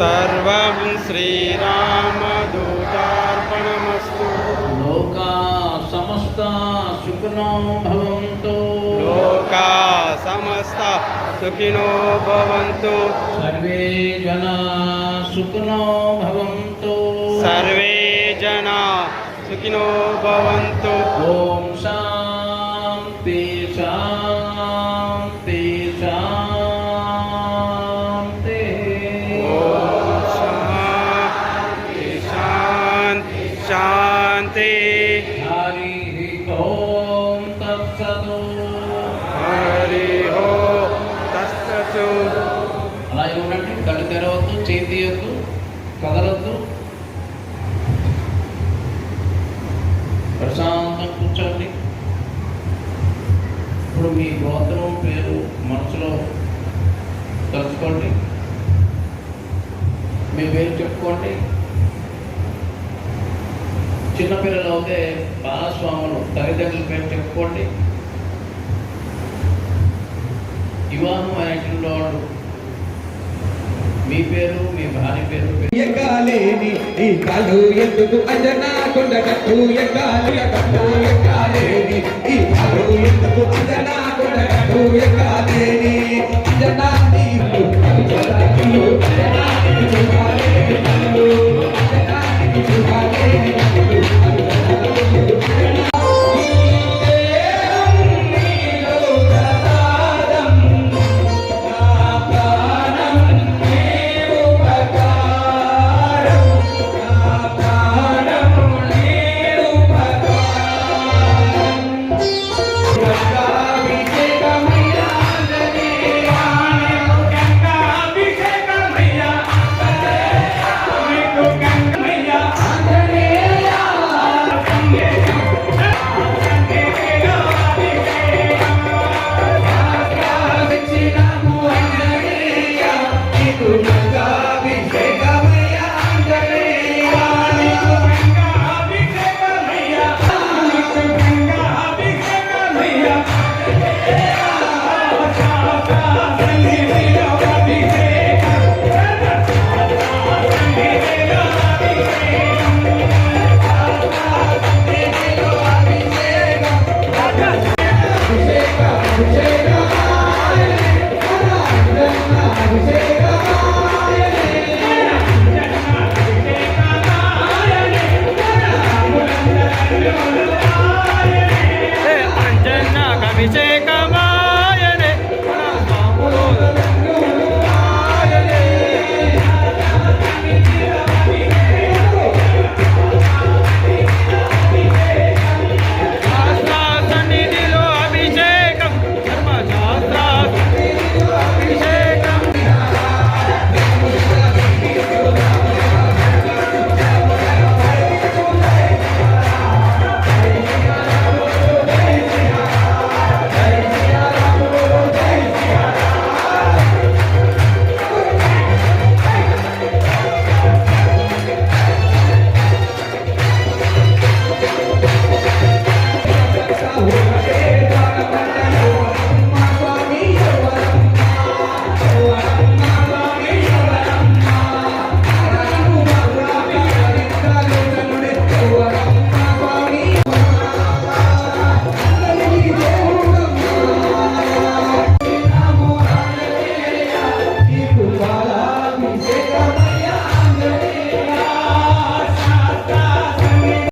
सर्वं श्रीरामदूतार्पणमस्तु। लोका समस्ता सुखिनो भवन्तु। लोका समस्ता सुखिनो भवन्तु। सर्वे जना सुखिनो भवन्तु। सर्वे जना सुखिनो भवन्तु। ॐ शान्ति శాంతి హరి ఓం తత్సతు. హరి హో తస్తు అలాగే ఉండండి కళ్ళు తెరవద్దు చేతి తీయొద్దు కదలొద్దు. ప్రశాంతం కూర్చోండి. ఇప్పుడు మీ గోత్రం పేరు మనసులో తలుచుకోండి. మీ పేరు చెప్పుకోండి. చిన్నపిల్లలు అయితే బాలస్వాములు తల్లిదండ్రుల పేరు చెప్పుకోండి. వివాహం అనేటువంటి వాళ్ళు మీ పేరు మీ భార్య పేరు ఎక్కాలేని ఈ కాలు ఎందుకు అంజనా కొండ కట్టు ఎక్కాలి కట్టు ఎక్కాలేని ఈ కాలు ఎందుకు అంజనా కొండ కట్టు ఎక్కాలేని